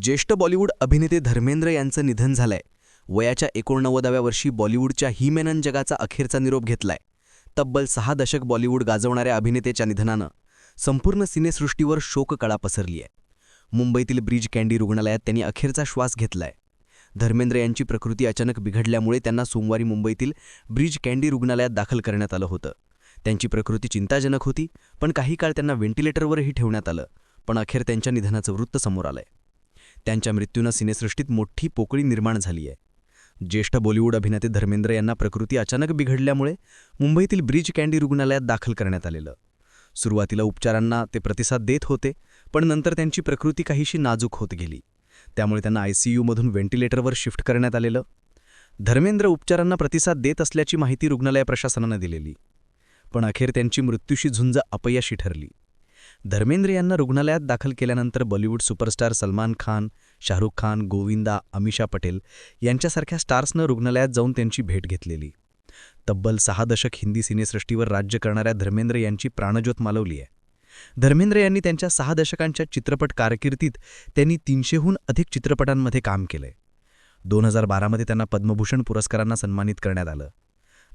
ज्येष्ठ बॉलिवूड अभिनेते धर्मेंद्र यांचं निधन झालंय. वयाच्या एकोणनव्वदाव्या वर्षी बॉलिवूडच्या हिमेनन जगाचा अखेरचा निरोप घेतलाय. तब्बल सहा दशक बॉलिवूड गाजवणाऱ्या अभिनेतेच्या निधनानं संपूर्ण सिनेसृष्टीवर शोककळा पसरली आहे मुंबईतील ब्रिज कँडी रुग्णालयात त्यांनी अखेरचा श्वास घेतलाय. धर्मेंद्र यांची प्रकृती अचानक बिघडल्यामुळे त्यांना सोमवारी मुंबईतील ब्रिज कँडी रुग्णालयात दाखल करण्यात आलं होतं. त्यांची प्रकृती चिंताजनक होती पण काही काळ त्यांना व्हेंटिलेटरवरही ठेवण्यात आलं पण अखेर त्यांच्या निधनाचं वृत्त समोर आलंय. त्यांच्या मृत्यूनं सिनेसृष्टीत मोठी पोकळी निर्माण झाली आहे. ज्येष्ठ बॉलिवूड अभिनेते धर्मेंद्र यांना प्रकृती अचानक बिघडल्यामुळे मुंबईतील ब्रिज कँडी रुग्णालयात दाखल करण्यात आलेलं. सुरुवातीला उपचारांना ते प्रतिसाद देत होते पण नंतर त्यांची प्रकृती काहीशी नाजूक होत गेली. त्यामुळे त्यांना आयसीयूमधून व्हेंटिलेटरवर शिफ्ट करण्यात आलेलं. धर्मेंद्र उपचारांना प्रतिसाद देत असल्याची माहिती रुग्णालय प्रशासनानं दिलेली. पण अखेर त्यांची मृत्यूशी झुंज अपयशी ठरली. धर्मेंद्र यांना रुग्णालयात दाखल केल्यानंतर बॉलिवूड सुपरस्टार सलमान खान शाहरुख खान गोविंदा अमिषा पटेल यांच्यासारख्या स्टार्सनं रुग्णालयात जाऊन त्यांची भेट घेतलेली. तब्बल सहा दशक हिंदी सिनेसृष्टीवर राज्य करणाऱ्या धर्मेंद्र यांची प्राणज्योत मालवली आहे. धर्मेंद्र यांनी त्यांच्या सहा दशकांच्या चित्रपट कारकिर्दीत त्यांनी तीनशेहून अधिक चित्रपटांमध्ये काम केलंय. दोन हजार बारामध्ये त्यांना पद्मभूषण पुरस्कारांना सन्मानित करण्यात आलं.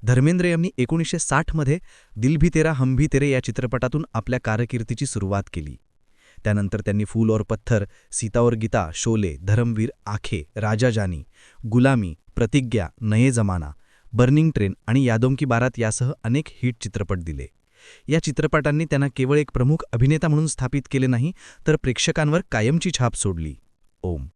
धर्मेंद्र यांनी एकोणीसशे साठमध्ये दिल भी तेरा हम भी तेरे या चित्रपटातून आपल्या कारकिर्दीची सुरुवात केली. त्यानंतर त्यांनी फूल और पत्थर सीता और गीता शोले धरमवीर आखे राजा जानी गुलामी प्रतिज्ञा नये जमाना बर्निंग ट्रेन आणि यादोम की बारात यासह अनेक हिट चित्रपट दिले. या चित्रपटांनी त्यांना केवळ एक प्रमुख अभिनेता म्हणून स्थापित केले नाही तर प्रेक्षकांवर कायमची छाप सोडली. ओम.